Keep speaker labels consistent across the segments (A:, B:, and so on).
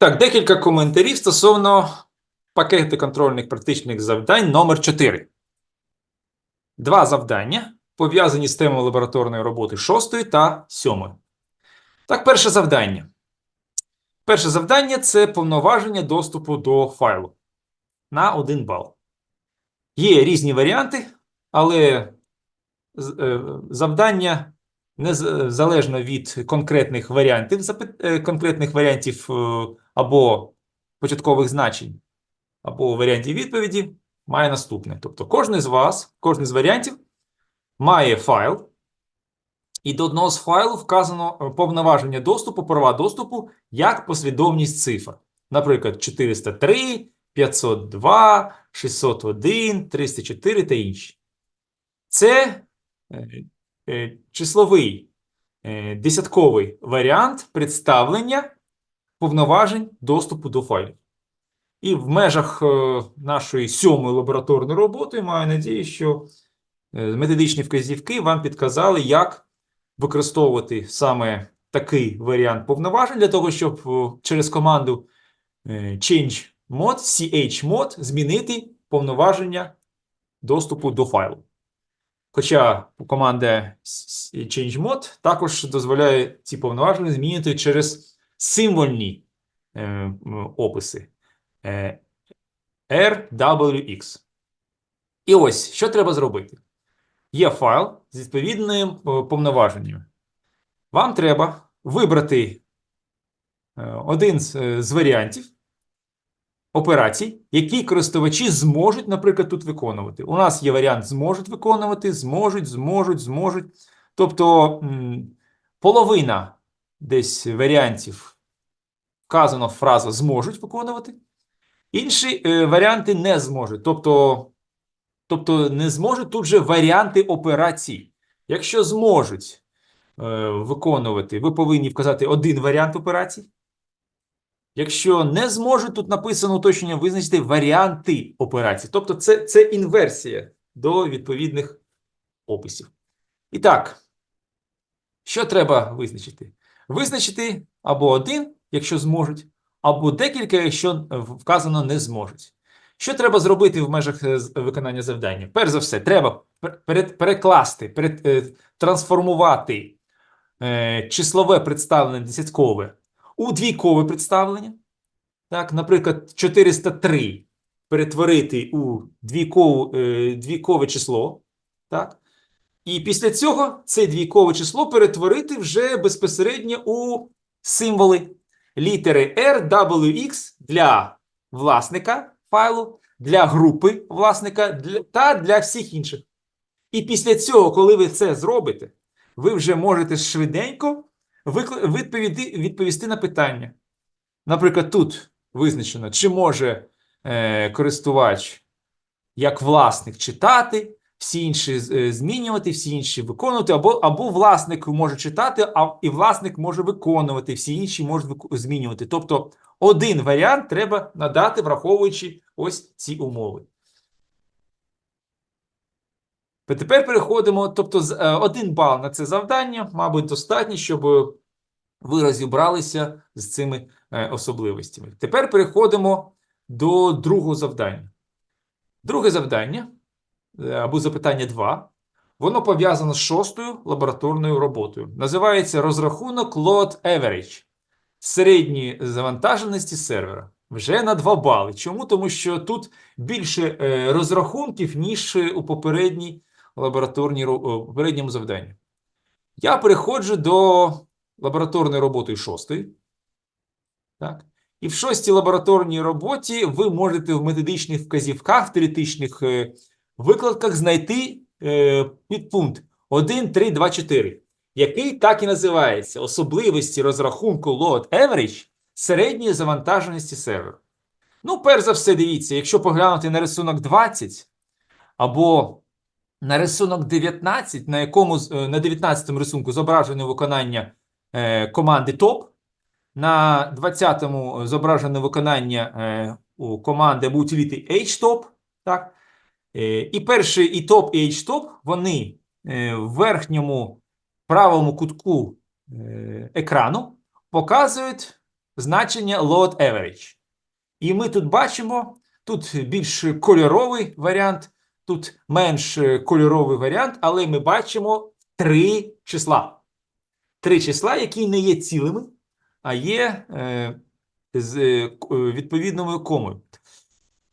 A: Так, декілька коментарів стосовно пакету контрольних практичних завдань номер 4. Два завдання пов'язані з темою лабораторної роботи 6 та 7. Так, перше завдання. Перше завдання це повноваження доступу до файлу на 1 бал. Є різні варіанти, але е, завдання не залежно від конкретних варіантів, е, конкретних варіантів е, або початкових значень, або варіантів відповіді, має наступне. Тобто, кожен з вас, кожен з варіантів має файл, і до одного з файлів вказано е, повноваження доступу, права доступу як послідовність цифр. Наприклад, 403, 502, 601, 304 та інші. Це числовий е, десятковий варіант представлення повноважень доступу до файлів. І в межах е, нашої сьомої лабораторної роботи маю надію, що е, методичні вказівки вам підказали, як використовувати саме такий варіант повноважень для того, щоб е, через команду е, change mod, chmod змінити повноваження доступу до файлу. Хоча команда changemod також дозволяє ці повноваження змінити через символьні е, описи е, RWX. І ось, що треба зробити? Є файл з відповідним е, повноваженням. Вам треба вибрати е, один е, з варіантів операцій, які користувачі зможуть, наприклад, тут виконувати. У нас є варіант зможуть виконувати, зможуть, зможуть, зможуть. Тобто половина десь варіантів вказано фраза зможуть виконувати, інші е, варіанти не зможуть. Тобто, тобто не зможуть тут же варіанти операцій. Якщо зможуть е, виконувати, ви повинні вказати один варіант операцій. Якщо не зможуть, тут написано уточнення визначити варіанти операцій. Тобто це, це інверсія до відповідних описів. І так, що треба визначити? Визначити або один, якщо зможуть, або декілька, якщо вказано не зможуть. Що треба зробити в межах е, виконання завдання? Перш за все, треба пер- перекласти, перед, е, трансформувати е, числове представлення десяткове у двійкове представлення. Так, наприклад, 403 перетворити у двійкову, е, двійкове число. Так? І після цього це двійкове число перетворити вже безпосередньо у символи літери R, W, X для власника файлу, для групи власника та для всіх інших. І після цього, коли ви це зробите, ви вже можете швиденько відповіди, відповісти на питання. Наприклад, тут визначено, чи може е, користувач як власник читати, всі інші е, змінювати, всі інші виконувати, або, або власник може читати, а і власник може виконувати, всі інші можуть змінювати. Тобто один варіант треба надати, враховуючи ось ці умови. Та Тепер переходимо, тобто е, один бал на це завдання, мабуть, достатньо, щоб ви розібралися з цими е, особливостями. Тепер переходимо до другого завдання. Друге завдання, е, або запитання 2, воно пов'язано з шостою лабораторною роботою. Називається розрахунок load average середньої завантаженості сервера. Вже на 2 бали. Чому? Тому що тут більше е, розрахунків, ніж е, у попередній лабораторній ро- о, попередньому завданні. Я переходжу до лабораторної роботи шостої. Так. І в шостій лабораторній роботі ви можете в методичних вказівках, в теоретичних е, викладках знайти е, підпункт 1, 3, 2, 4, який так і називається особливості розрахунку load average середньої завантаженості серверу. Ну, перш за все, дивіться, якщо поглянути на рисунок 20 або на рисунок 19, на якому е, на 19 рисунку зображено виконання е, команди топ, на 20-му зображено виконання е, у команди або утиліти htop, так? Е, і перший і топ, і htop, вони е, в верхньому правому кутку е, екрану показують значення load average. І ми тут бачимо, тут більш кольоровий варіант, тут менш е, кольоровий варіант, але ми бачимо три числа. Три числа, які не є цілими, а є е, з е, е, відповідною комою.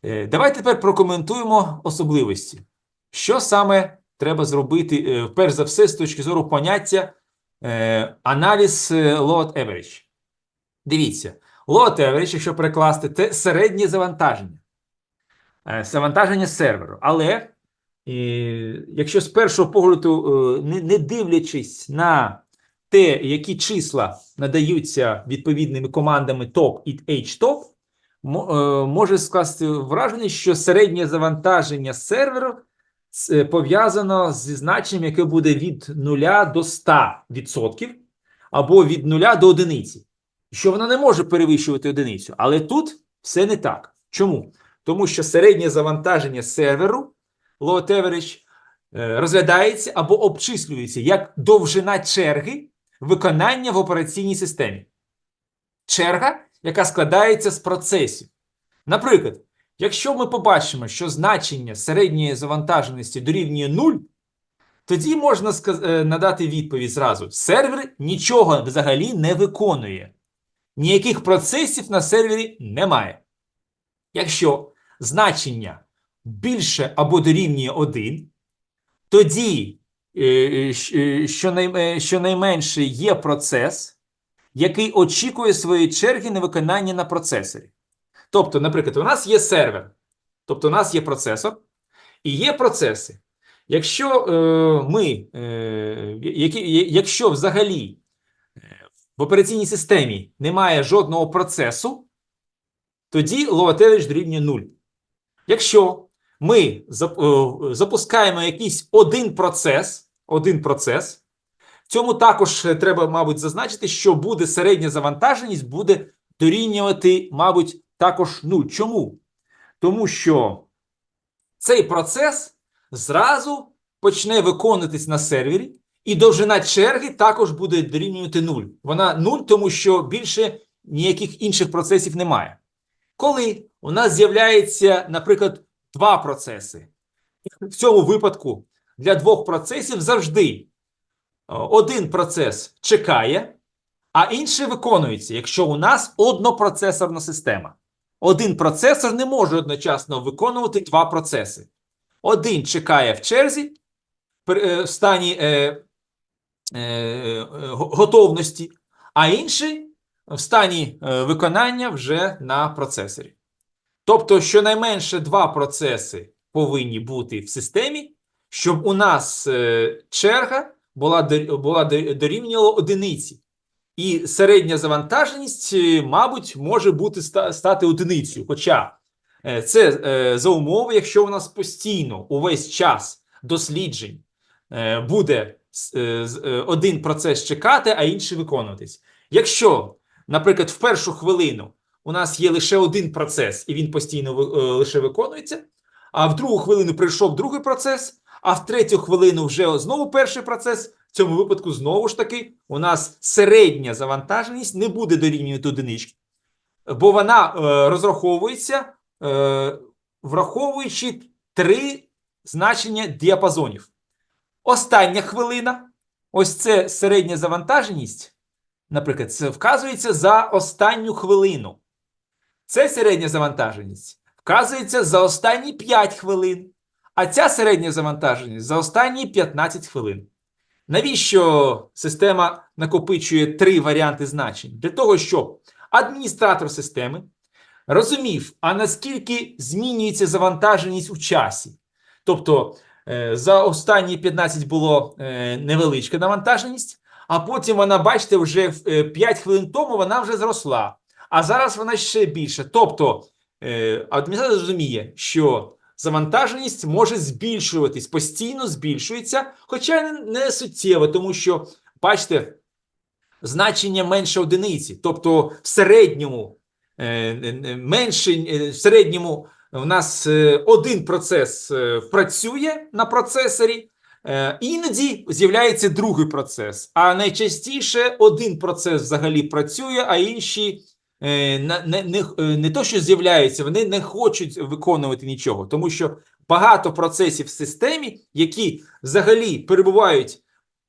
A: Е, Давайте тепер прокоментуємо особливості. Що саме треба зробити, е, перш за все, з точки зору поняття е, аналіз е, load average. Дивіться, load average, якщо перекласти, це середнє завантаження. Е, Завантаження серверу. Але якщо з першого погляду, е, не, дивлячись на те, які числа надаються відповідними командами top і htop, е, може скласти враження, що середнє завантаження серверу пов'язано зі значенням, яке буде від 0 до 100% або від 0 до одиниці. Що воно не може перевищувати одиницю. Але тут все не так. Чому? Тому що середнє завантаження серверу load average, е, розглядається або обчислюється як довжина черги виконання в операційній системі. Черга, яка складається з процесів. Наприклад, якщо ми побачимо, що значення середньої завантаженості дорівнює 0, тоді можна е, надати відповідь зразу: сервер нічого взагалі не виконує. Ніяких процесів на сервері немає. Якщо значення більше або дорівнює 1, тоді е, е, е, щонай- щонайменше є процес, який очікує своєї черги на виконання на процесорі. Тобто, наприклад, у нас є сервер, тобто у нас є процесор і є процеси. Якщо е, ми, е, які, якщо взагалі в операційній системі немає жодного процесу, тоді average дорівнює 0. Якщо ми е, запускаємо якийсь один процес, один процес, в цьому також е, треба, мабуть, зазначити, що буде середня завантаженість буде дорівнювати, мабуть, також 0. Чому? Тому що цей процес зразу почне виконуватись на сервері, і довжина черги також буде дорівнювати 0. Вона 0, тому що більше ніяких інших процесів немає. Коли у нас з'являється, наприклад, два процеси, в цьому випадку для двох процесів завжди е, один процес чекає, а інший виконується, якщо у нас однопроцесорна система. Один процесор не може одночасно виконувати два процеси. Один чекає в черзі е, в стані е, е, е, готовності, а інший в стані виконання вже на процесорі. Тобто, щонайменше два процеси повинні бути в системі, щоб у нас е, черга була, була дор- дорівнювала одиниці. І середня завантаженість, е, мабуть, може бути стати одиницею. Хоча е, це за умови, якщо у нас постійно увесь час досліджень буде один процес чекати, а інший виконуватись. Якщо, наприклад, в першу хвилину у нас є лише один процес, і він постійно е, лише виконується, а в другу хвилину прийшов другий процес, а в третю хвилину вже знову перший процес. В цьому випадку знову ж таки у нас середня завантаженість не буде дорівнювати одинички, бо вона е, розраховується, е, враховуючи три значення діапазонів. Остання хвилина, ось це середня завантаженість, наприклад, це вказується за останню хвилину. Це середня завантаженість вказується за останні 5 хвилин, а ця середня завантаженість за останні 15 хвилин. Навіщо система накопичує три варіанти значень? Для того, щоб адміністратор системи розумів, а наскільки змінюється завантаженість у часі. Тобто е, за останні 15 було е, невеличка навантаженість, а потім вона, бачите, вже е, 5 хвилин тому вона вже зросла, а зараз вона ще більше. Тобто е, адміністратор розуміє, що завантаженість може збільшуватись, постійно збільшується, хоча не, суттєво, тому що, бачите, значення менше одиниці. Тобто в середньому е, е, менше, в середньому у нас один процес працює на процесорі, іноді з'являється другий процес, а найчастіше один процес взагалі працює, а інші не, не, е, не то, що з'являються, вони не хочуть виконувати нічого, тому що багато процесів в системі, які взагалі перебувають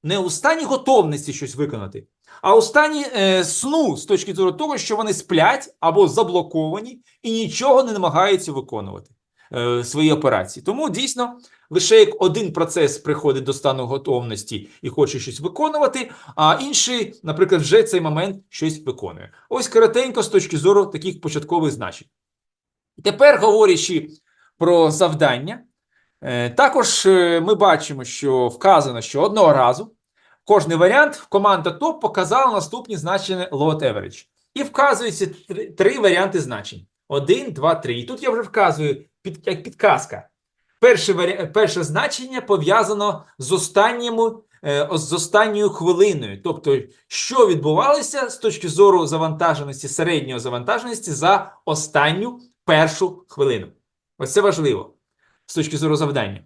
A: не у стані готовності щось виконати, а у стані е, сну з точки зору того, що вони сплять або заблоковані і нічого не намагаються виконувати е, свої операції. Тому дійсно лише як один процес приходить до стану готовності і хоче щось виконувати, а інший, наприклад, вже цей момент щось виконує. Ось коротенько з точки зору таких початкових значень. Тепер, говорячи про завдання, е, також е, ми бачимо, що вказано, що одного разу кожний варіант команда ТОП показала наступні значення load average. І вказується три, варіанти значень: 1, 2, 3. І тут я вже вказую під, як підказка. Перше. Перше значення пов'язано з останніми, е, з останньою хвилиною. Тобто, що відбувалося з точки зору завантаженості, середньої завантаженості за останню першу хвилину. Ось це важливо з точки зору завдання.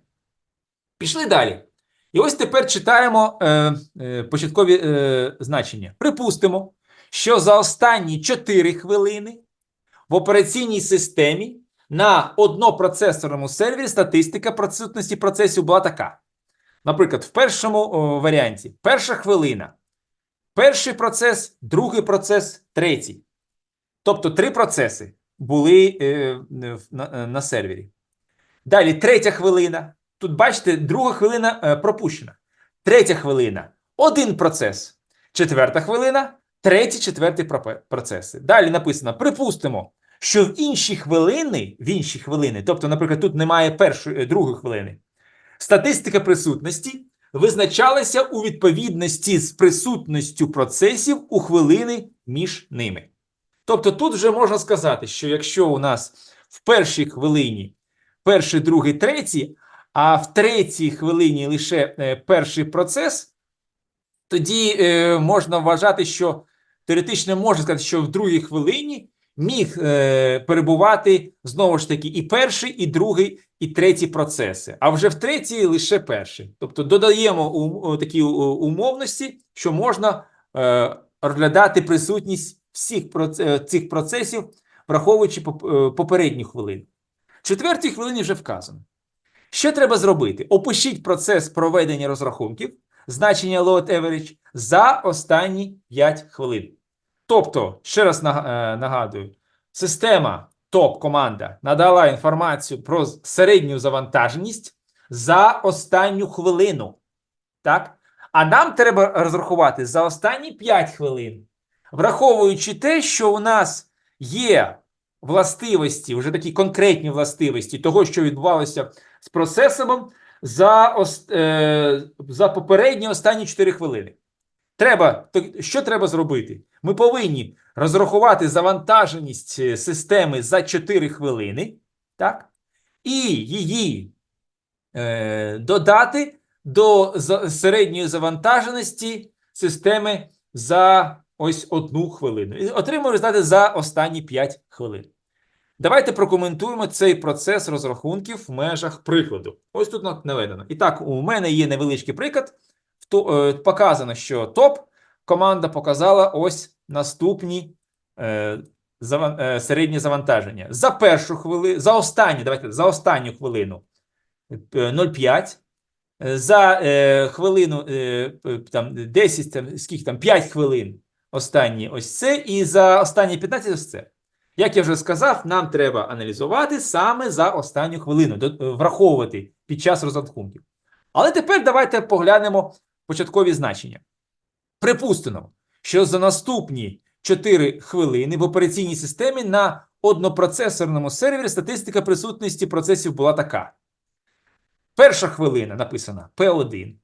A: Пішли далі. І ось тепер читаємо е, е, початкові е, значення. Припустимо, що за останні 4 хвилини в операційній системі на однопроцесорному сервері статистика присутності процесів була така. Наприклад, в першому варіанті перша хвилина, перший процес, другий процес, третій. Тобто три процеси були е, на, е, на сервері. Далі третя хвилина. Тут бачите, друга хвилина е, пропущена. Третя хвилина один процес. Четверта хвилина, третій, четвертий процеси. Далі написано: припустимо, що в інші хвилини, в інші хвилини, тобто, наприклад, тут немає першої, е, другої хвилини, статистика присутності визначалася у відповідності з присутністю процесів у хвилини між ними. Тобто, тут вже можна сказати, що якщо у нас в першій хвилині перший, другий, третій, а в третій хвилині лише е, перший процес, тоді е, можна вважати, що теоретично можна сказати, що в другій хвилині міг е, перебувати знову ж таки і перший, і другий, і третій процеси, а вже в третій лише перший. Тобто додаємо у, такі умовності, що можна е, розглядати присутність всіх проц- е, цих процесів, враховуючи е, попередню хвилину. В четвертій хвилині вже вказано. Що треба зробити? Опишіть процес проведення розрахунків, значення load average за останні 5 хвилин. Тобто, ще раз е, нагадую, система топ-команда надала інформацію про середню завантаженість за останню хвилину. Так? А нам треба розрахувати за останні 5 хвилин, враховуючи те, що у нас є властивості, вже такі конкретні властивості того, що відбувалося з процесором за, е, за попередні останні 4 хвилини. Треба, що треба зробити? Ми повинні розрахувати завантаженість е, системи за 4 хвилини, так? І її е, додати до середньої завантаженості системи за ось одну хвилину. І отримуємо результати за останні 5 хвилин. Давайте прокоментуємо цей процес розрахунків в межах прикладу. Ось тут наведено. І так, у мене є невеличкий приклад. Е, Показано, що топ команда показала ось наступні е, заван- е, середні завантаження. За першу хвилину, за останню, давайте за останню хвилину е, 0,5. Е, За е, хвилину е, там 10, там, скільки там 5 хвилин останні ось це, і за останні 15 ось це. Як я вже сказав, нам треба аналізувати саме за останню хвилину, до- е, враховувати під час розрахунків. Але тепер давайте поглянемо початкові значення. Припустимо, що за наступні 4 хвилини в операційній системі на однопроцесорному сервері статистика присутності процесів була така. Перша хвилина написана P1,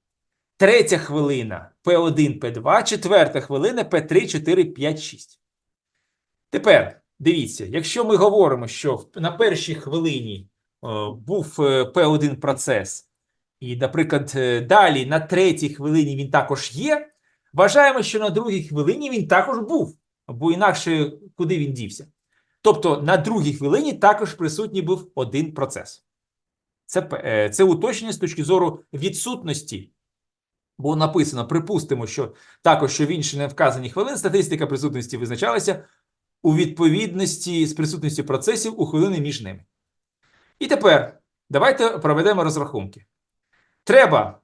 A: третя хвилина P1, P2, четверта хвилина P3, 4, 5, 6. Тепер дивіться, якщо ми говоримо, що на першій хвилині е, був е, P1 процес, і, наприклад, е, далі на третій хвилині він також є, вважаємо, що на другій хвилині він також був, бо інакше куди він дівся. Тобто на другій хвилині також присутній був один процес. Це, е, це уточнення з точки зору відсутності. Бо написано, припустимо, що також що в інші не вказані хвилин статистика присутності визначалася у відповідності з присутністю процесів у хвилини між ними. І тепер давайте проведемо розрахунки. Треба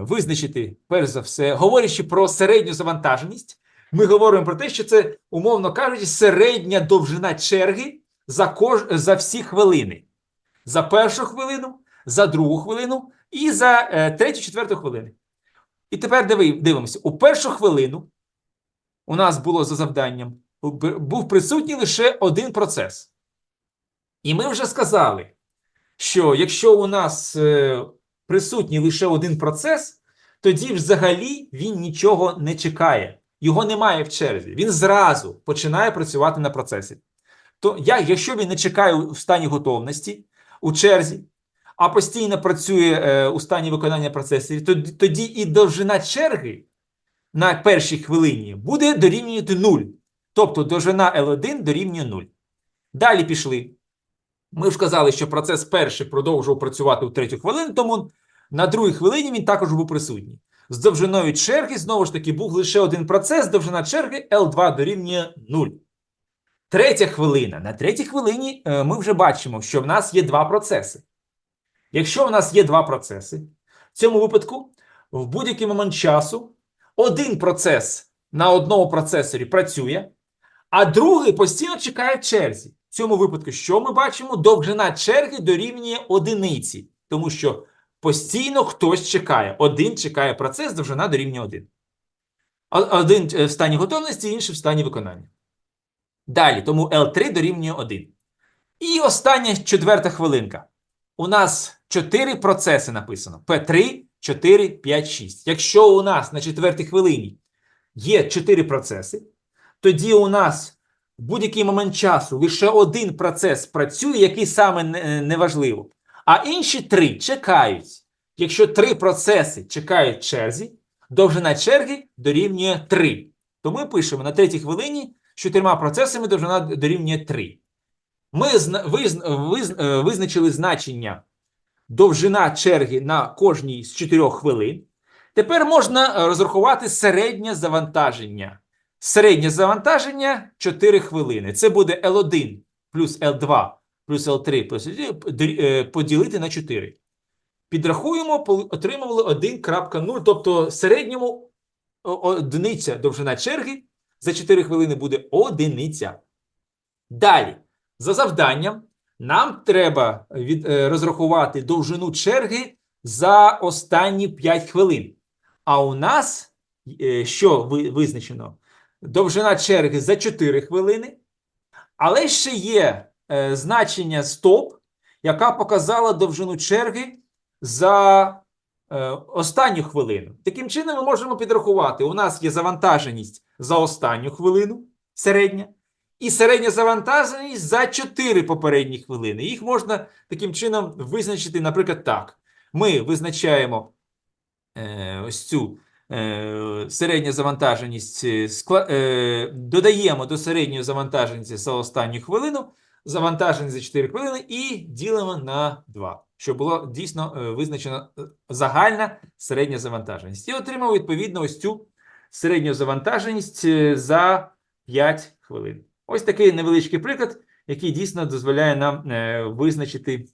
A: визначити, перш за все, говорячи про середню завантаженість, ми говоримо про те, що це, умовно кажучи, середня довжина черги за, кож... за всі хвилини. За першу хвилину, за другу хвилину і за е, третю, четверту хвилини. І тепер дивимося: у першу хвилину у нас було за завданням, був присутній лише один процес. І ми вже сказали, що якщо у нас е, присутній лише один процес, тоді взагалі він нічого не чекає. Його немає в черзі. Він зразу починає працювати на процесі. То я, якщо він не чекає у стані готовності у черзі, а постійно працює е, у стані виконання процесів, тоді, тоді і довжина черги на першій хвилині буде дорівнювати 0. Тобто довжина L1 дорівнює 0. Далі пішли. Ми ж казали, що процес перший продовжував працювати у третю хвилину, тому на другій хвилині він також був присутній. З довжиною черги, знову ж таки, був лише один процес, довжина черги L2 дорівнює 0. Третя хвилина. На третій хвилині е, ми вже бачимо, що в нас є два процеси. Якщо в нас є два процеси, в цьому випадку в будь-який момент часу один процес на одному процесорі працює, а другий постійно чекає в черзі. В цьому випадку, що ми бачимо? Довжина черги дорівнює одиниці, тому що постійно хтось чекає. Один чекає процес, довжина дорівнює один. Один е, в стані готовності, інший в стані виконання. Далі, тому L3 дорівнює 1. І остання четверта хвилинка. У нас 4 процеси написано: P3, 4, 5, 6. Якщо у нас на четвертій хвилині є 4 процеси, тоді у нас в будь-який момент часу лише один процес працює, який саме не- неважливо, а інші три чекають. Якщо три процеси чекають в черзі, довжина черги дорівнює 3. То ми пишемо на третій хвилині з чотирма процесами довжина дорівнює 3. Ми е, визначили значення довжина черги на кожній з 4 хвилин. Тепер можна е, розрахувати середнє завантаження. Середнє завантаження 4 хвилини. Це буде L1 плюс L2 плюс L3 плюс L4 е, поділити на 4. Підрахуємо, отримували 1.0, тобто середньому одиниця довжина черги за 4 хвилини буде одиниця. Далі, за завданням, нам треба від, е, розрахувати довжину черги за останні 5 хвилин. А у нас, е, що визначено? Довжина черги за 4 хвилини, але ще є е, значення стоп, яка показала довжину черги за е, останню хвилину. Таким чином, ми можемо підрахувати: у нас є завантаженість за останню хвилину, середня, і середня завантаженість за 4 попередні хвилини. Їх можна таким чином визначити, наприклад, так. Ми визначаємо е, ось цю е, середню завантаженість, е, е, додаємо до середньої завантаженості за останню хвилину, завантаженість за 4 хвилини і ділимо на 2, щоб було дійсно визначена загальна середня завантаженість. І отримав відповідно ось цю середню завантаженість за 5 хвилин. Ось такий невеличкий приклад, який дійсно дозволяє нам визначити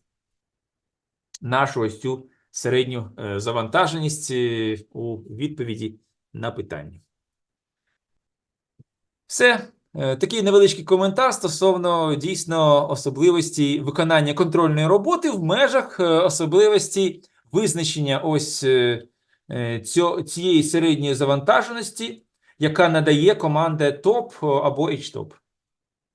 A: нашу ось цю середню е, завантаженість е, у відповіді на питання. Все. Е, Такий невеличкий коментар стосовно дійсно особливості виконання контрольної роботи в межах особливості визначення ось е, е, цьо- цієї середньої завантаженості, яка надає команда TOP або HTOP.